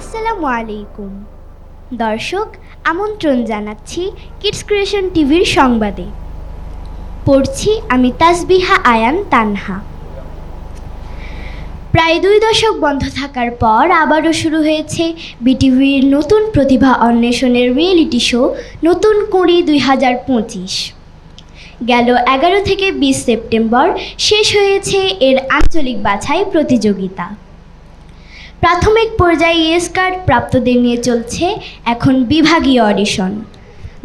আসসালামু আলাইকুম। দর্শক, আমন্ত্রণ জানাচ্ছি কিডস ক্রিয়েশন টিভির সংবাদে। পড়ছি আমি তাসবিহা আয়ান তানহা। প্রায় দুই দশক বন্ধ থাকার পর আবারও শুরু হয়েছে বিটিভির নতুন প্রতিভা অন্বেষণের রিয়েলিটি শো, নতুন কুড়ি দুই হাজার পঁচিশ। গেল এগারো থেকে বিশ সেপ্টেম্বর, শেষ হয়েছে এর আঞ্চলিক বাছাই প্রতিযোগিতা। প্রাথমিক পর্যায়ে ইয়েস কার্ড প্রাপ্তদের নিয়ে চলছে এখন বিভাগীয় অডিশন।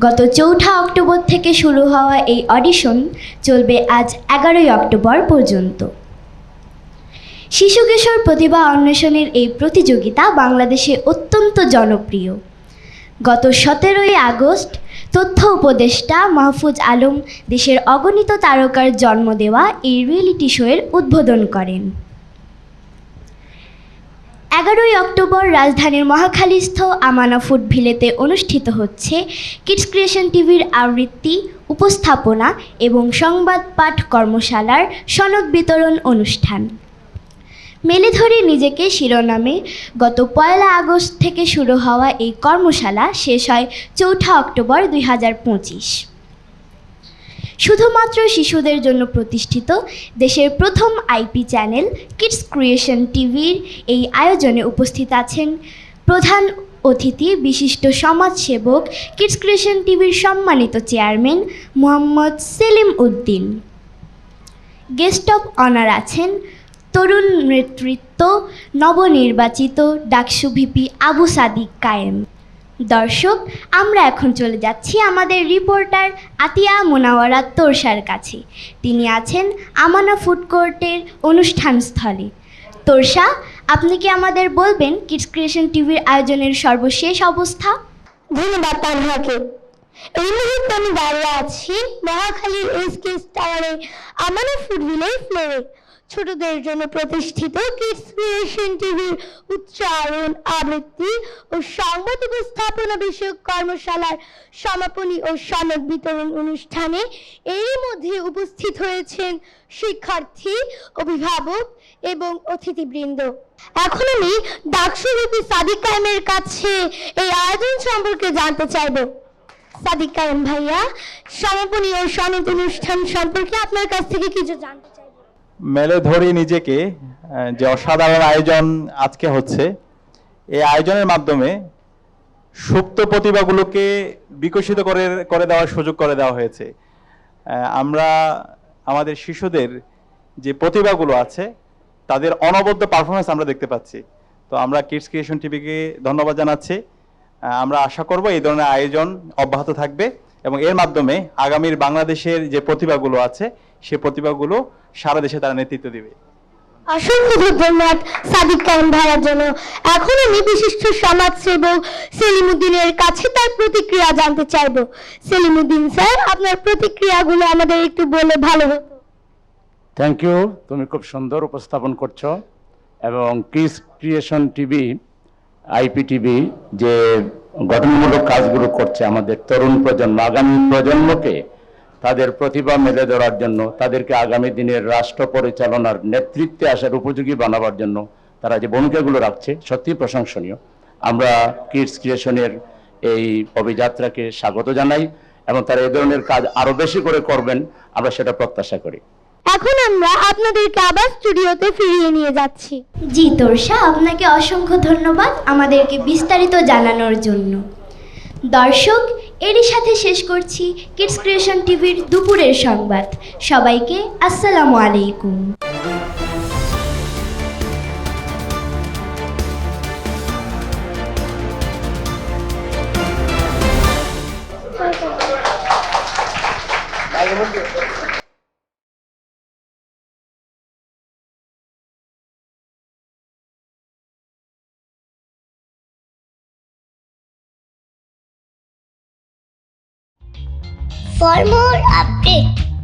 গত চৌঠা অক্টোবর থেকে শুরু হওয়া এই অডিশন চলবে আজ এগারোই অক্টোবর পর্যন্ত। শিশু কিশোর প্রতিভা অন্বেষণের এই প্রতিযোগিতা বাংলাদেশে অত্যন্ত জনপ্রিয়। গত সতেরোই আগস্ট তথ্য উপদেষ্টা মাহফুজ আলম দেশের অগণিত তারকার জন্ম দেওয়া এই রিয়েলিটি শোয়ের উদ্বোধন করেন। এগারোই অক্টোবর রাজধানীর মহাখালীস্থ আমানা ফুড ভিলেতে অনুষ্ঠিত হচ্ছে কিডস ক্রিয়েশন টিভির আবৃত্তি, উপস্থাপনা এবং সংবাদ পাঠ কর্মশালার সনদ বিতরণ অনুষ্ঠান। মেলে ধরে নিজেকে শিরোনামে, গত পয়লা আগস্ট থেকে শুরু হওয়া এই কর্মশালা শেষ হয় চৌঠা অক্টোবর দুই হাজার পঁচিশ। শুধুমাত্র শিশুদের জন্য প্রতিষ্ঠিত দেশের প্রথম আইপি চ্যানেল কিডস ক্রিয়েশন টিভির এই আয়োজনে উপস্থিত আছেন প্রধান অতিথি, বিশিষ্ট সমাজসেবক, কিডস ক্রিয়েশন টিভির সম্মানিত chairman Mohammad Selim Uddin. Guest of honour আছেন তরুণ নেতৃত্ব, নবনির্বাচিত ডাকসু ভিপি আবু সাদিক কায়েম। দর্শক, আমরা এখন চলে যাচ্ছি আমাদের রিপোর্টার আতিয়া মোনাওয়ারা তোরসার কাছে। তিনি আছেন আমানা ফুড কোর্টের অনুষ্ঠানস্থলে। তোরসা, আপনি কি আমাদের বলবেন কিডস ক্রিয়েশন টিভির আয়োজনের সর্বশেষ অবস্থা? ধন্যবাদ, তানহাকে। এই মুহূর্তে আমি দাঁড়িয়ে আছি মহাখালীর এসকে টাওয়ারে আমানা ফুড ভিলের ফ্লোরে। ছোটদের জন্য প্রতিষ্ঠিত ক্রিয়েশন টিভির উচ্চারণ, আবৃত্তি ও সংবাদ উপস্থাপনা বিষয়ক কর্মশালার সমাপনী ও সনদ বিতরণ অনুষ্ঠানে এরই মধ্যে উপস্থিত হয়েছেন শিক্ষার্থী, অভিভাবক এবং অতিথিবৃন্দ। এখন আমি ডাকসুরূপী সাদিক কায়েমের কাছে এই আয়োজন সম্পর্কে জানতে চাইব। সাদিক কায়েম ভাইয়া, সমাপনী ও সনদ অনুষ্ঠান সম্পর্কে আপনার কাছ থেকে কিছু জানতে মেলে ধরি নিজেকে যে অসাধারণ আয়োজন আজকে হচ্ছে, এই আয়োজনের মাধ্যমে সুপ্ত প্রতিভাগুলোকে বিকশিত করে করে দেওয়ার সুযোগ করে দেওয়া হয়েছে। আমরা আমাদের শিশুদের যে প্রতিভাগুলো আছে, তাদের অনবদ্য পারফরমেন্স আমরা দেখতে পাচ্ছি। তো আমরা কিডস ক্রিয়েশন টিভিকে ধন্যবাদ জানাচ্ছি। আমরা আশা করব এই ধরনের আয়োজন অব্যাহত থাকবে এবং এর মাধ্যমে আগামীর বাংলাদেশের যে প্রতিভাগুলো আছে সে প্রতিভাগুলো সারা দেশে তারা নেতৃত্ব দিবে। অসংখ্য ধন্যবাদ সাদিক কায়েম ভাইয়ার জন্য। এখন আমি বিশিষ্ট সমাজসেবক সেলিমুদ্দিনের কাছে তার প্রতিক্রিয়া জানতে চাইব। সেলিমুদ্দিন স্যার আপনার প্রতিক্রিয়াগুলো আমাদের একটু বলে ভালো হতো। থ্যাংক ইউ তুমি খুব সুন্দর উপস্থাপন করছ। এবং kids creation TV IP TV যে গঠনমূলক কাজগুলো করছে আমাদের তরুণ প্রজন্ম আগামী প্রজন্মকে তাদের প্রতিভা মেলে ধরার জন্য তাদেরকে আগামী দিনের রাষ্ট্র পরিচালনার নেতৃত্বে আসার উপযোগী বানাবার জন্য তারা যে ভূমিকাগুলো রাখছে সত্যি প্রশংসনীয়। আমরা কিডস ক্রিয়েশনের এই অভিযাত্রাকে স্বাগত জানাই এবং তারা এই ধরনের কাজ আরও বেশি করে করবেন আমরা সেটা প্রত্যাশা করি। এখন আমরা আপনাদেরকে আবার স্টুডিওতে ফিরিয়ে নিয়ে যাচ্ছি। জি তোরসা আপনাকে অসংখ্য ধন্যবাদ আমাদেরকে বিস্তারিত জানানোর জন্য। দর্শক এরই সাথে শেষ করছি কিডস ক্রিয়েশন টিভির দুপুরের সংবাদ। সবাইকে আসসালামু আলাইকুম। For more updates,